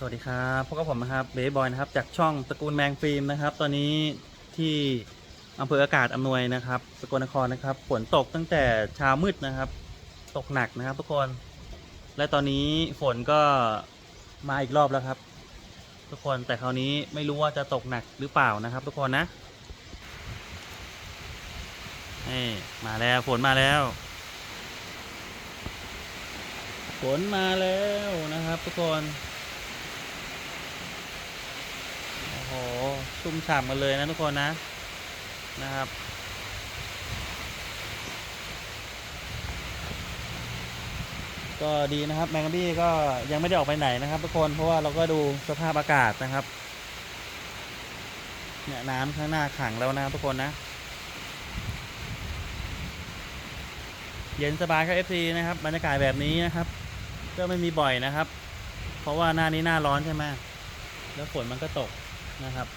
สวัสดีครับพบกับผมนะครับเบย์บอยนะครับจากช่องตระกูลแมงฟิล์มนะครับ ตอนนี้ที่อำเภออากาศอำนวยนะครับ สกลนครนะครับฝนตกตั้งแต่เช้ามืดนะครับ ตกหนักนะครับ ทุกคน และตอนนี้ฝนก็มาอีกรอบแล้วครับ ทุกคนแต่คราวนี้ไม่รู้ว่าจะตกหนักหรือเปล่านะครับ ทุกคนนะนี่มาแล้วฝนมาแล้วฝนมาแล้วนะครับ ทุกคน โอ้โห ชุ่มฉ่ำกันเลยนะทุกคนนะนะครับ ก็ดีนะครับแมงกะบี้ก็ยังไม่ได้ออกไปไหนนะครับ ทุกคนเพราะว่าเราก็ดูสภาพอากาศนะครับเนี่ยน้ำข้างหน้าขังแล้วนะทุกคนนะ เย็นสบายครับ FC นะครับบรรยากาศแบบนี้นะครับ ก็ไม่มีบ่อยนะครับ เพราะว่าหน้านี้หน้าร้อนใช่ไหมแล้วฝนมันก็ตกนะครับ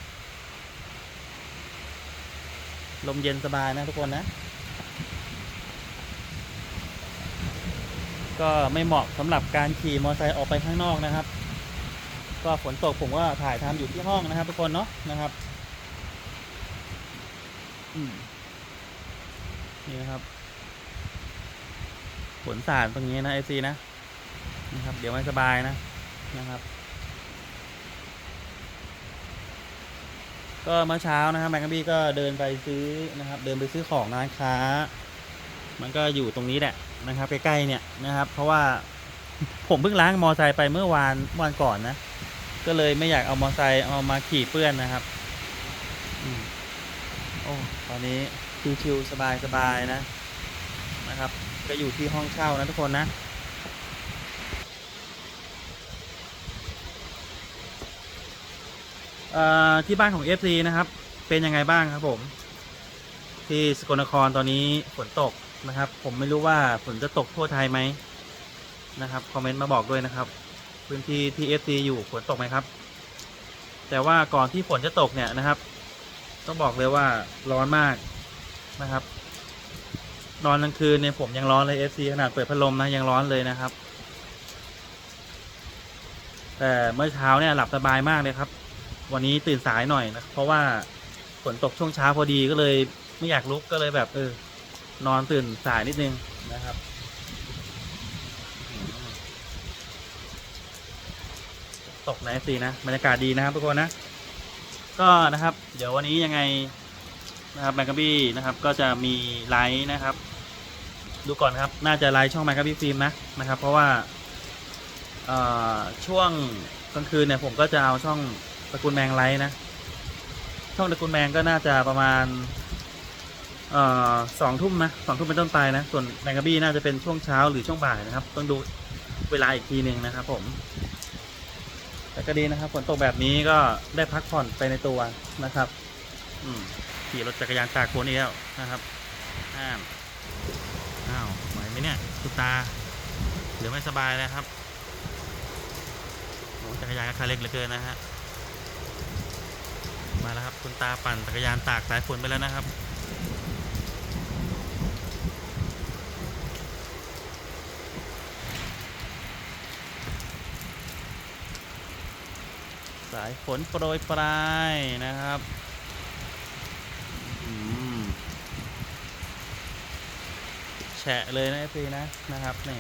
ลมเย็นสบายนะทุกคนนะ ก็ไม่เหมาะสำหรับการขี่มอเตอร์ไซค์ออกไปข้างนอกนะครับ ก็ฝนตกผมก็ถ่ายทำอยู่ที่ห้องนะครับ ทุกคนเนาะนะครับนี่นะครับฝนสาดตรงนี้นะไอซีนะนะครับ เดี๋ยวไม่สบายนะนะครับ ก็เมื่อเช้านะครับแมงกบี้ก็เดินไปซื้อนะครับ เดินไปซื้อของร้านค้า มันก็อยู่ตรงนี้แหละนะครับใกล้ๆเนี่ยนะครับ เพราะว่าผมเพิ่งล้างมอไซค์ไปเมื่อวานเมื่อวานก่อนนะ ก็เลยไม่อยากเอามอไซค์เอามาขี่เปื้อนนะครับอโอ้ตอนนี้ชิวๆสบายๆนะนะครับ ก็อยู่ที่ห้องเช่านะทุกคนนะ เอ่อ ที่บ้านของ FC นะครับ เป็นยังไงบ้างครับผม ที่สกลนครตอนนี้ฝนตกนะครับ ผมไม่รู้ว่าฝนจะตกทั่วไทยไหมนะครับคอมเมนต์มาบอกด้วยนะครับ พื้นที่ที่ FC อยู่ฝนตกไหมครับ แต่ว่าก่อนที่ฝนจะตกเนี่ยนะครับ ต้องบอกเลยว่าร้อนมากนะครับนอนกลางคืนเนี่ยผมยังร้อนเลย FC ขนาดเปิดพัดลมนะยังร้อนเลยนะครับ แต่เมื่อเช้าเนี่ยหลับสบายมากเลยครับ วันนี้ตื่นสายหน่อยนะเพราะว่าฝนตกช่วงเช้าพอดีก็เลยไม่อยากลุกก็เลยแบบเออ นอนตื่นสายนิดนึงนะครับตกในสีนะบรรยากาศดีนะครับทุกคนนะ ก็นะครับ เดี๋ยววันนี้ยังไงนะครับแมงกะบี้นะครับ ก็จะมีไลฟ์นะครับ ดูก่อนครับ น่าจะไลฟ์ช่องแมงกะบี้ฟิล์มนะนะครับ เพราะว่าช่วงกลางคืนเนี่ยผมก็จะเอาช่อง ตระกูลแมงไลฟ์นะ ช่องตระกูลแมงก็น่าจะประมาณ เอ่อสองทุ่มนะสองทุ่มเป็นต้นไปนะ ส่วนแมงกะบี้น่าจะเป็นช่วงเช้าหรือช่วงบ่ายนะครับ ต้องดูเวลาอีกทีหนึ่งนะครับ ผม แต่ก็ดีนะครับฝนตกแบบนี้ก็ได้พักผ่อนไปในตัวนะครับ อืมขี่รถจักรยานตากฝนอีกแล้วนะครับอ้าวอ้าวไหวไหมเนี่ยคุณตาหรือไม่สบายแล้วครับจักรยานก็คันเล็กเหลือเกินนะฮะ มาแล้วครับ คุณตาปั่นจักรยานตากสายฝนไปแล้วนะครับ สายฝนโปรยปลายนะครับอืมแฉะเลยนะพี่นะนะครับนี่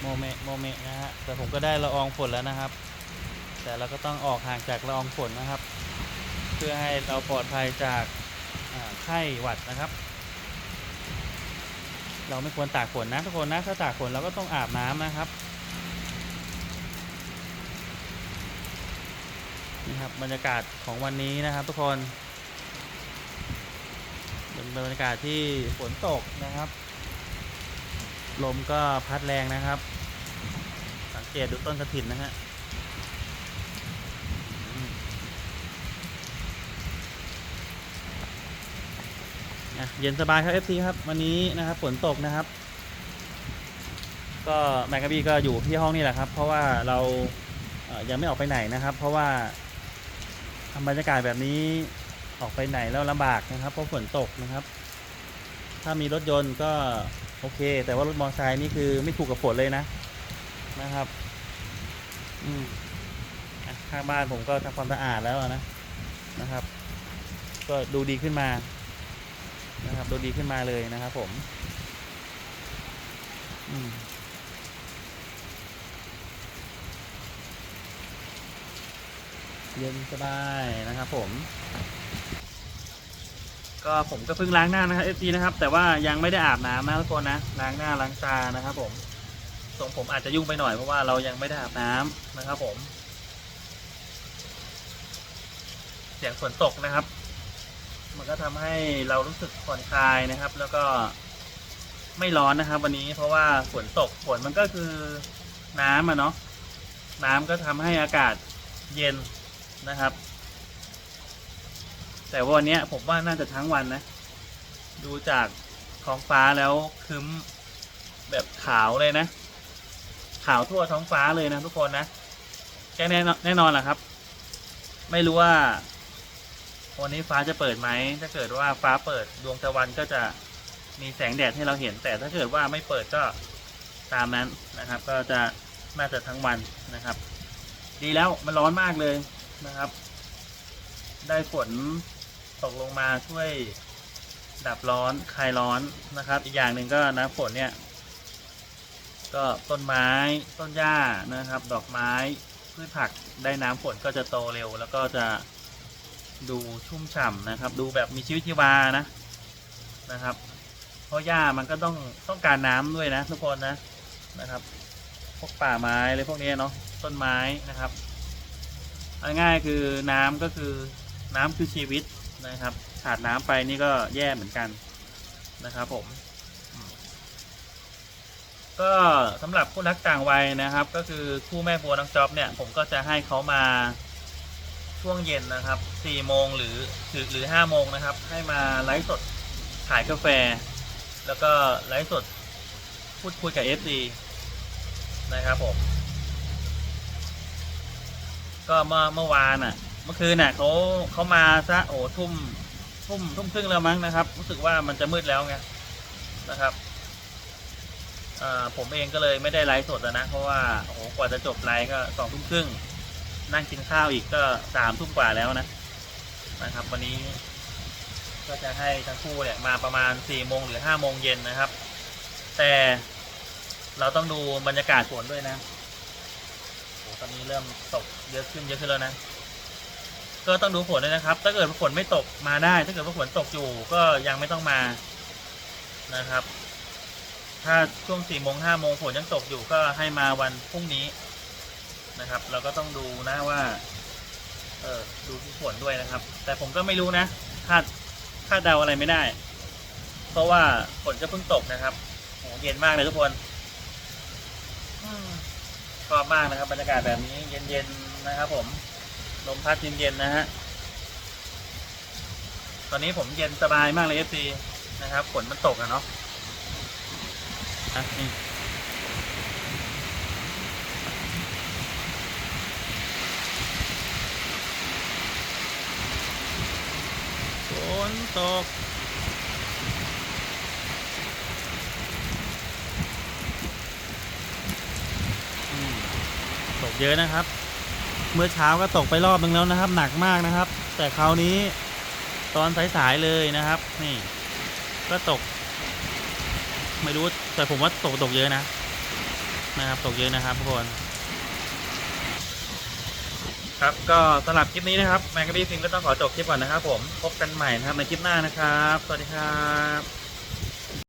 โมเมะโมเมะนะฮะแต่ผมก็ได้ละอองฝนแล้วนะครับ แต่เราก็ต้องออกห่างจากละอองฝนนะครับ เพื่อให้เราปลอดภัยจากไข้หวัดนะครับ เราไม่ควรตากฝนนะทุกคนนะถ้าตากฝนเราก็ต้องอาบน้ำนะครับนี่ครับบรรยากาศของวันนี้นะครับ ทุกคนเป็นบรรยากาศที่ฝนตกนะครับ ลมก็พัดแรงนะครับ สังเกตดูต้นกระถินนะฮะ อะเย็นสบายครับ FC ครับ วันนี้นะครับฝนตกนะครับ ก็แมกกาบี้ก็อยู่ที่ห้องนี่แหละครับ เพราะว่าเรายังไม่ออกไปไหนนะครับ เพราะว่าทำบรรยากาศแบบนี้ออกไปไหนแล้วลำบากนะครับเพราะฝนตกนะครับ ถ้ามีรถยนต์ก็โอเค แต่ว่ารถมอเตอร์ไซค์นี่คือไม่ถูกกับฝนเลยนะนะครับ อืมข้างบ้านผมก็ทำความสะอาดแล้วนะนะครับ ก็ดูดีขึ้นมา นะครับดูดีขึ้นมาเลยนะครับผมอืมเย็นสบายนะครับผม ก็ผมก็เพิ่งล้างหน้านะครับเอฟซีนะครับ แต่ว่ายังไม่ได้อาบน้ำนะทุกคนนะล้างหน้าล้างตานะครับ ผมทรงผมอาจจะยุ่งไปหน่อยเพราะว่าเรายังไม่ได้อาบน้ำนะครับ ผม เสียงฝนตกนะครับ มันก็ทำให้เรารู้สึกผ่อนคลายนะครับ แล้วก็ไม่ร้อนนะครับ วันนี้เพราะว่าฝนตกฝนมันก็คือน้ำอะเนาะน้ำก็ทำให้อากาศเย็นนะครับ แต่วันนี้ผมว่าน่าจะทั้งวันนะ ดูจากท้องฟ้าแล้วครึ้มแบบขาวเลยนะ ขาวทั่วท้องฟ้าเลยนะทุกคนนะแค่แน่นอนแน่นอนแหละครับ ไม่รู้ว่า วันนี้ฟ้าจะเปิดไหม ถ้าเกิดว่าฟ้าเปิดดวงตะวันก็จะมีแสงแดดให้เราเห็น แต่ถ้าเกิดว่าไม่เปิดก็ตามนั้นนะครับ ก็จะน่าจะทั้งวันนะครับ ดีแล้วมันร้อนมากเลยนะครับ ได้ฝนตกลงมาช่วยดับร้อนคลายร้อนนะครับ อีกอย่างหนึ่งก็นะฝนเนี่ย ก็ต้นไม้ต้นหญ้านะครับ ดอกไม้พืชผักได้น้ำฝนก็จะโตเร็วแล้วก็จะ ดูชุ่มฉ่ำนะครับ ดูแบบมีชีวิตชีวานะนะครับ เพราะหญ้ามันก็ต้องต้องการน้ำด้วยนะ ทุกคนนะนะครับ พวกป่าไม้อะไรพวกนี้เนาะต้นไม้นะครับง่ายๆคือน้ำก็คือน้ำคือชีวิตนะครับ ขาดน้ำไปนี่ก็แย่เหมือนกันนะครับผม ก็สำหรับผู้รักต่างวัยนะครับ ก็คือคู่แม่บัวน้องจ๊อบเนี่ย ผมก็จะให้เขามา ช่วงเย็นนะครับสี่โมงหรือหรือหรือห้าโมงนะครับ ให้มาไลฟ์สดขายกาแฟ แล้วก็ไลฟ์สดพูดคุยกับ FC นะครับผม ก็เมื่อเมื่อวานอะ เมื่อคืนน่ะเขาเขามาซะโอ้ทุ่มทุ่มทุ่มครึ่งแล้วมั้งนะครับ รู้สึกว่ามันจะมืดแล้วไงนะครับผมเองก็เลยไม่ได้ไลฟ์สดนะ เพราะว่าโอ้โหกว่าจะจบไลฟ์ก็สองทุ่มครึ่ง นั่งกินข้าวอีกก็สามทุ่มกว่าแล้วนะนะครับ วันนี้ ก็จะให้ทั้งคู่เนี่ยมาประมาณสี่โมงหรือห้าโมงเย็นนะครับ แต่เราต้องดูบรรยากาศฝนด้วยนะโอ้ตอนนี้เริ่มตกเยอะขึ้นเยอะขึ้นแล้วนะ ก็ต้องดูฝนด้วยนะครับ ถ้าเกิดฝนไม่ตกมาได้ ถ้าเกิดว่าฝนตกอยู่ก็ยังไม่ต้องมานะครับ ถ้าช่วงสี่โมงห้าโมงฝนยังตกอยู่ก็ให้มาวันพรุ่งนี้ นะครับ เราก็ต้องดูนะว่าเออดูที่ฝนด้วยนะครับ แต่ผมก็ไม่รู้นะคาดคาดเดาอะไรไม่ได้ เพราะว่าฝนจะเพิ่งตกนะครับโหเย็นมากเลยทุกคนชอบมากนะครับ บรรยากาศแบบนี้เย็นๆนะครับ ผมลมพัดเย็นๆนะฮะตอนนี้ผมเย็นสบายมากเลยเอฟซีนะครับฝนมันตกอะเนาะอะนี่ฝ นตก ตกเยอะนะครับ เมื่อเช้าก็ตกไปรอบนึงแล้วนะครับ หนักมากนะครับ แต่คราวนี้ตอนสายๆเลยนะครับ นี่ ก็ตก ไม่รู้แต่ผมว่าตกตกเยอะนะ นะครับ ตกเยอะนะครับทุกคน ครับก็สำหรับคลิปนี้นะครับแมงกะบี้ฟิล์มก็ต้องขอจบคลิปก่อนนะครับผมพบกันใหม่นะครับในคลิปหน้านะครับ สวัสดีครับ